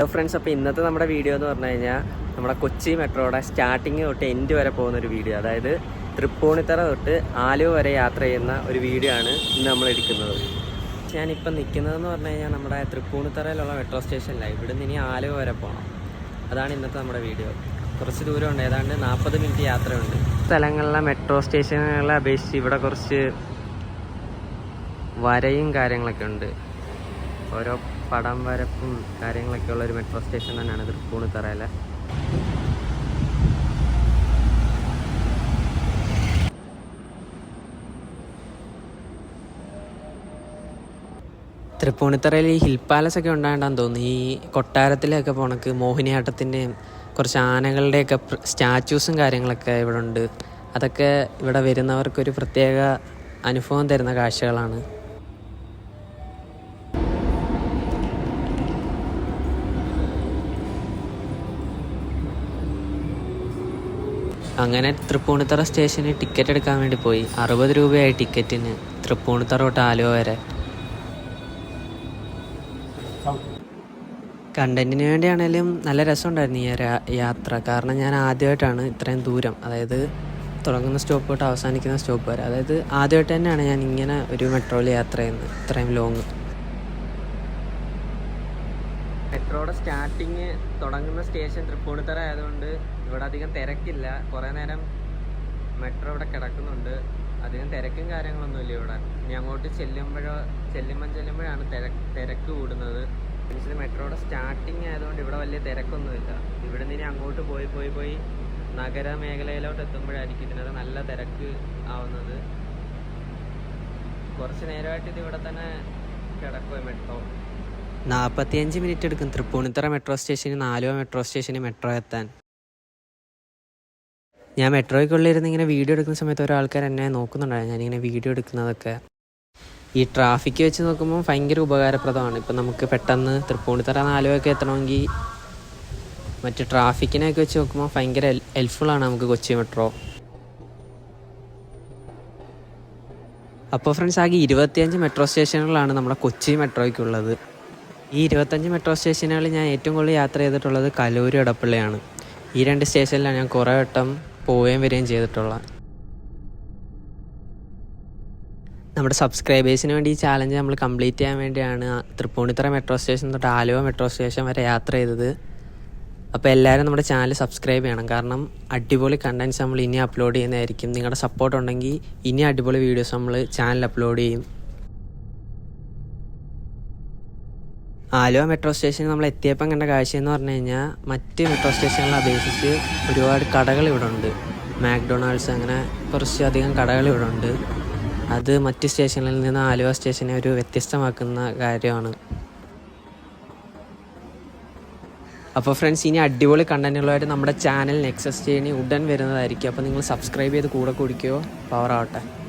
Hello friends അപ്പോൾ ഇന്നത്തെ നമ്മുടെ വീഡിയോ എന്ന് പറഞ്ഞു കഴിഞ്ഞാൽ നമ്മുടെ കൊച്ചി മെട്രോയുടെ സ്റ്റാർട്ടിങ് തൊട്ട് എൻഡ് വരെ പോകുന്ന ഒരു വീഡിയോ അതായത് തൃപ്പൂണിത്തറ തൊട്ട് ആലുവ വരെ യാത്ര ചെയ്യുന്ന ഒരു വീഡിയോ ആണ് ഇന്ന് നമ്മൾ എടുക്കുന്നത്. ഞാനിപ്പോൾ നിൽക്കുന്നതെന്ന് പറഞ്ഞു കഴിഞ്ഞാൽ നമ്മുടെ തൃപ്പൂണിത്തറയിലുള്ള മെട്രോ സ്റ്റേഷനിലാണ് നിന്ന് ഇനി ആലുവ വരെ പോകണം അതാണ് ഇന്നത്തെ നമ്മുടെ വീഡിയോ കുറച്ച് ദൂരമുണ്ട് ഏതാണ്ട് നാൽപ്പത് മിനിറ്റ് യാത്രയുണ്ട്. സ്ഥലങ്ങളിലെ മെട്രോ സ്റ്റേഷനുകളെ അപേക്ഷിച്ച് ഇവിടെ കുറച്ച് വരയും കാര്യങ്ങളൊക്കെ ഉണ്ട്. ഓരോ പടം വരപ്പും കാര്യങ്ങളൊക്കെ ഉള്ള ഒരു മെട്രോ സ്റ്റേഷൻ തന്നെയാണ് തൃപ്പൂണിത്തറയിലെ. തൃപ്പൂണിത്തറയിൽ ഈ ഹിൽ പാലസ് ഒക്കെ ഉണ്ടാകണ്ടെന്ന് തോന്നുന്നു. ഈ കൊട്ടാരത്തിലൊക്കെ പോണക്ക് മോഹിനിയാട്ടത്തിന്റെയും കുറച്ച് ആനകളുടെയൊക്കെ സ്റ്റാച്യൂസും കാര്യങ്ങളൊക്കെ ഇവിടെ ഉണ്ട് അതൊക്കെ ഇവിടെ വരുന്നവർക്കൊരു പ്രത്യേക അനുഭവം തരുന്ന കാഴ്ചകളാണ്. അങ്ങനെ തൃപ്പൂണിത്തറ സ്റ്റേഷനിൽ ടിക്കറ്റ് എടുക്കാൻ വേണ്ടി പോയി. അറുപത് രൂപയായി ടിക്കറ്റിന് തൃപ്പൂണിത്തറ തൊട്ട് വരെ. കണ്ടന്റിന് വേണ്ടിയാണേലും നല്ല രസമുണ്ടായിരുന്നു ഈ യാത്ര. കാരണം ഞാൻ ആദ്യമായിട്ടാണ് ഇത്രയും ദൂരം അതായത് തുടങ്ങുന്ന സ്റ്റോപ്പ് തൊട്ട് അവസാനിക്കുന്ന സ്റ്റോപ്പ് വരെ. അതായത് ആദ്യമായിട്ട് തന്നെയാണ് ഞാൻ ഇങ്ങനെ ഒരു മെട്രോയിൽ യാത്ര ചെയ്യുന്നത് ഇത്രയും ലോങ് മെട്രോയുടെ സ്റ്റാർട്ടിങ് തുടങ്ങുന്ന സ്റ്റേഷൻ തൃപ്പൂണിത്തറ ആയതുകൊണ്ട് ഇവിടെ അധികം തിരക്കില്ല. കുറേ നേരം മെട്രോ ഇവിടെ കിടക്കുന്നുണ്ട്. അധികം തിരക്കും കാര്യങ്ങളൊന്നുമില്ല ഇവിടെ. ഇനി അങ്ങോട്ട് ചെല്ലുമ്പോഴോ ചെല്ലുമ്പം ചെല്ലുമ്പോഴാണ് തിരക്ക് തിരക്ക് കൂടുന്നത്. മനുഷ്യന് മെട്രോയുടെ സ്റ്റാർട്ടിങ് ആയതുകൊണ്ട് ഇവിടെ വലിയ തിരക്കൊന്നുമില്ല. ഇവിടെ നിന്ന് അങ്ങോട്ട് പോയി പോയി പോയി നഗര മേഖലയിലോട്ട് എത്തുമ്പോഴായിരിക്കും ഇതിനകത്ത് നല്ല തിരക്ക് ആവുന്നത്. കുറച്ച് നേരമായിട്ട് ഇത് ഇവിടെ തന്നെ കിടക്കുക മെട്രോ നാൽപ്പത്തിയഞ്ച് മിനിറ്റ് എടുക്കും. തൃപ്പൂണിത്തറ മെട്രോ സ്റ്റേഷനിൽ നാലുവ മെട്രോ സ്റ്റേഷനിൽ മെട്രോ എത്താൻ. ഞാൻ മെട്രോയ്ക്കുള്ളിരുന്ന് ഇങ്ങനെ വീഡിയോ എടുക്കുന്ന സമയത്ത് ഓരോ ആൾക്കാർ എന്നെ നോക്കുന്നുണ്ടായിരുന്നു. ഞാനിങ്ങനെ വീഡിയോ എടുക്കുന്നതൊക്കെ. ഈ ട്രാഫിക് വെച്ച് നോക്കുമ്പോൾ ഭയങ്കര ഉപകാരപ്രദമാണ്. ഇപ്പം നമുക്ക് പെട്ടെന്ന് തൃപ്പൂണിത്തറ നാലുവൊക്കെ എത്തണമെങ്കിൽ മറ്റ് ട്രാഫിക്കിനെയൊക്കെ വെച്ച് നോക്കുമ്പോൾ ഭയങ്കര ഹെൽപ്ഫുള്ളാണ് നമുക്ക് കൊച്ചി മെട്രോ. അപ്പോൾ ഫ്രണ്ട്സ് ആകെ ഇരുപത്തിയഞ്ച് മെട്രോ സ്റ്റേഷനുകളാണ് നമ്മുടെ കൊച്ചി മെട്രോയ്ക്കുള്ളത്. ഈ ഇരുപത്തഞ്ച് മെട്രോ സ്റ്റേഷനുകളിൽ ഞാൻ ഏറ്റവും കൂടുതൽ യാത്ര ചെയ്തിട്ടുള്ളത് കലൂർ ഇടപ്പള്ളിയാണ് ഈ രണ്ട് സ്റ്റേഷനിലാണ് ഞാൻ കുറേ വട്ടം പോവുകയും വരികയും ചെയ്തിട്ടുള്ള. നമ്മുടെ സബ്സ്ക്രൈബേഴ്സിന് വേണ്ടി ഈ ചാലഞ്ച് നമ്മൾ കംപ്ലീറ്റ് ചെയ്യാൻ വേണ്ടിയാണ് തൃപ്പൂണിത്തറ മെട്രോ സ്റ്റേഷൻ തൊട്ട് ആലുവ മെട്രോ സ്റ്റേഷൻ വരെ യാത്ര ചെയ്തത്. അപ്പോൾ എല്ലാവരും നമ്മുടെ ചാനൽ സബ്സ്ക്രൈബ് ചെയ്യണം. കാരണം അടിപൊളി കണ്ടൻസ് നമ്മൾ ഇനി അപ്ലോഡ് ചെയ്യുന്നതായിരിക്കും. നിങ്ങളുടെ സപ്പോർട്ട് ഉണ്ടെങ്കിൽ ഇനി അടിപൊളി വീഡിയോസ് നമ്മൾ ചാനൽ അപ്ലോഡ് ചെയ്യും. ആലുവ മെട്രോ സ്റ്റേഷനിൽ നമ്മൾ എത്തിയപ്പം കണ്ട കാഴ്ച എന്ന് പറഞ്ഞു കഴിഞ്ഞാൽ മറ്റ് മെട്രോ സ്റ്റേഷനുകളെ അപേക്ഷിച്ച് ഒരുപാട് കടകൾ ഇവിടെ ഉണ്ട്. മാക്ഡൊണാൾഡ്സ് അങ്ങനെ കുറച്ചധികം കടകൾ ഇവിടെ ഉണ്ട്. അത് മറ്റ് സ്റ്റേഷനിൽ നിന്ന് ആലുവ സ്റ്റേഷനെ ഒരു വ്യത്യസ്തമാക്കുന്ന കാര്യമാണ്. അപ്പോൾ ഫ്രണ്ട്സ് ഇനി അടിപൊളി കണ്ടന്റുകളായിട്ട് നമ്മുടെ ചാനൽ നെക്സസ് ചെയ്യണി ഉടൻ വരുന്നതായിരിക്കും. അപ്പോൾ നിങ്ങൾ സബ്സ്ക്രൈബ് ചെയ്ത് കൂടെ കുടിക്കുകയോ പവർ ആവട്ടെ.